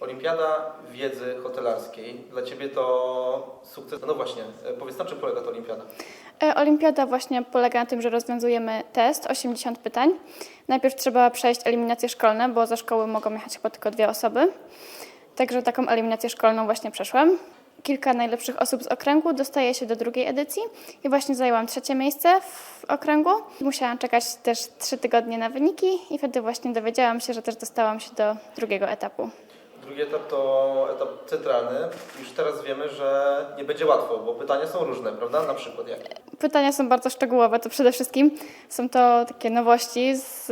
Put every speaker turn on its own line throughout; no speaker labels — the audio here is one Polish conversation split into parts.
Olimpiada Wiedzy Hotelarskiej. Dla Ciebie to sukces. No właśnie, e, powiedz na czym polega ta olimpiada?
E, Olimpiada właśnie polega na tym, że rozwiązujemy test, 80 pytań. Najpierw trzeba przejść eliminacje szkolne, bo ze szkoły mogą jechać chyba tylko dwie osoby. Także taką eliminację szkolną właśnie przeszłam. Kilka najlepszych osób z okręgu dostaje się do drugiej edycji i właśnie zajęłam trzecie miejsce w okręgu. Musiałam czekać też trzy tygodnie na wyniki i wtedy właśnie dowiedziałam się, że też dostałam się do drugiego etapu.
Drugi etap to etap centralny. Już teraz wiemy, że nie będzie łatwo, bo pytania są różne, prawda? Na przykład jakie?
Pytania są bardzo szczegółowe, to przede wszystkim są to takie nowości z,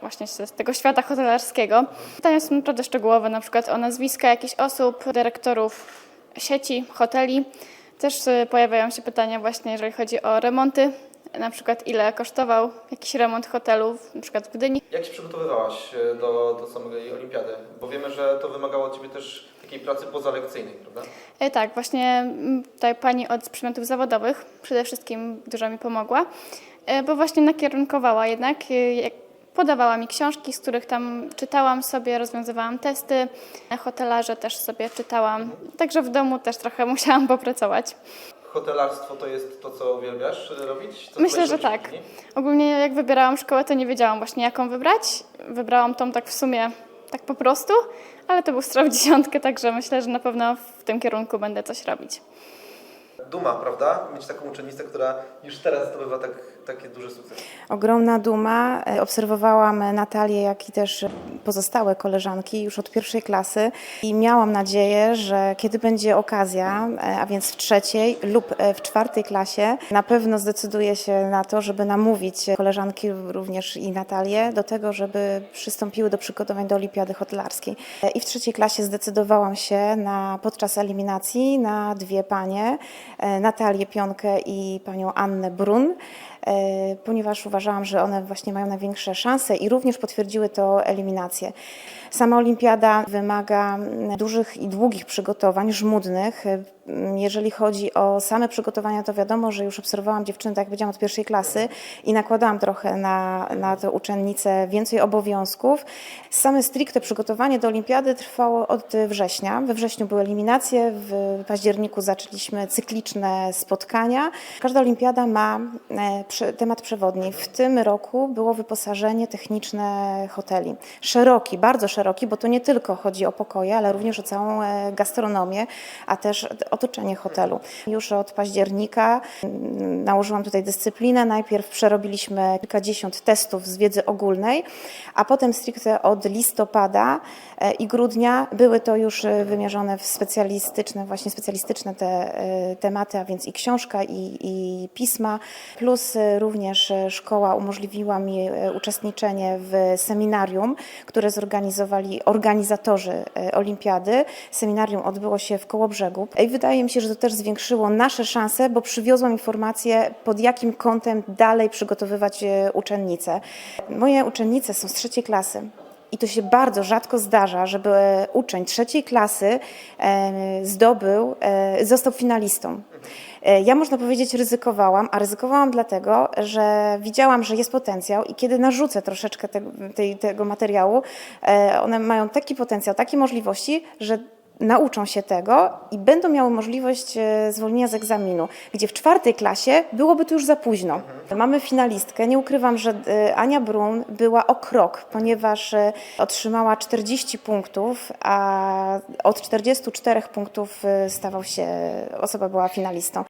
właśnie z tego świata hotelarskiego. Pytania są naprawdę szczegółowe, na przykład o nazwiska jakichś osób, dyrektorów sieci, hoteli. Też y, pojawiają się pytania właśnie, jeżeli chodzi o remonty, na przykład ile kosztował jakiś remont hotelu, na przykład w Gdyni.
Jak się przygotowywałaś e, do, do samej olimpiady? Bo wiemy, że to wymagało od Ciebie też takiej pracy pozalekcyjnej, prawda?
E, Tak, właśnie mm, tutaj pani od przedmiotów zawodowych przede wszystkim dużo mi pomogła, e, bo właśnie nakierunkowała jednak, e, podawała mi książki, z których tam czytałam sobie, rozwiązywałam testy, na hotelarze też sobie czytałam, także w domu też trochę musiałam popracować.
Hotelarstwo to jest to, co uwielbiasz robić? Co
Myślę, że tak. Ogólnie jak wybierałam szkołę, to nie wiedziałam właśnie jaką wybrać. Wybrałam tą tak w sumie tak po prostu, ale to był w dziesiątkę, także myślę, że na pewno w tym kierunku będę coś robić.
Duma, prawda? Mieć taką uczennicę, która już teraz zdobywa tak, takie duże sukcesy.
Ogromna duma. E, Obserwowałam Natalię, jak i też pozostałe koleżanki już od pierwszej klasy i miałam nadzieję, że kiedy będzie okazja, e, a więc w trzeciej lub e, w czwartej klasie, na pewno zdecyduje się na to, żeby namówić koleżanki również i Natalię do tego, żeby przystąpiły do przygotowań do olimpiady hotelarskiej. E, I w trzeciej klasie zdecydowałam się na podczas eliminacji na dwie panie, Natalię Pionkę i panią Annę Brun ponieważ uważałam, że one właśnie mają największe szanse i również potwierdziły to eliminację. Sama olimpiada wymaga dużych i długich przygotowań, żmudnych. Mm, Jeżeli chodzi o same przygotowania, to wiadomo, że już obserwowałam dziewczyny, tak jak powiedziałam, od pierwszej klasy i nakładałam trochę na, na tę uczennicę więcej obowiązków. Same stricte przygotowanie do olimpiady trwało od września. We wrześniu były eliminacje, w październiku zaczęliśmy cykliczne spotkania. Każda olimpiada ma e, temat przewodni. W tym roku było wyposażenie techniczne hoteli. Szeroki, bardzo szeroki, bo to nie tylko chodzi o pokoje, ale również o całą e, gastronomię, a też otoczenie hotelu. Już od października mm, nałożyłam tutaj dyscyplinę. Najpierw przerobiliśmy kilkadziesiąt testów z wiedzy ogólnej, a potem stricte od listopada e, i grudnia były to już e, wymierzone w specjalistyczne, właśnie specjalistyczne te tematy, a więc i książka, i, i pisma, plus również e, szkoła umożliwiła mi e, uczestniczenie w seminarium, które zorganizowali organizatorzy e, olimpiady. Seminarium odbyło się w Kołobrzegu i wydaje mi się, że to też zwiększyło nasze szanse, bo przywiozłam informację, pod jakim kątem dalej przygotowywać uczennice. Moje uczennice są z trzeciej klasy. I to się bardzo rzadko zdarza, żeby uczeń trzeciej klasy e, zdobył, e, został finalistą. E, Ja można powiedzieć ryzykowałam, a ryzykowałam dlatego, że widziałam, że jest potencjał i kiedy narzucę troszeczkę te, tej, tego materiału, e, one mają taki potencjał, takie możliwości, że nauczą się tego i będą miały możliwość e, zwolnienia z egzaminu, gdzie w czwartej klasie byłoby to już za późno. Mamy finalistkę, nie ukrywam, że e, Ania Brun była o krok, ponieważ e, otrzymała 40 punktów, a od 44 punktów stawał się, osoba była finalistą.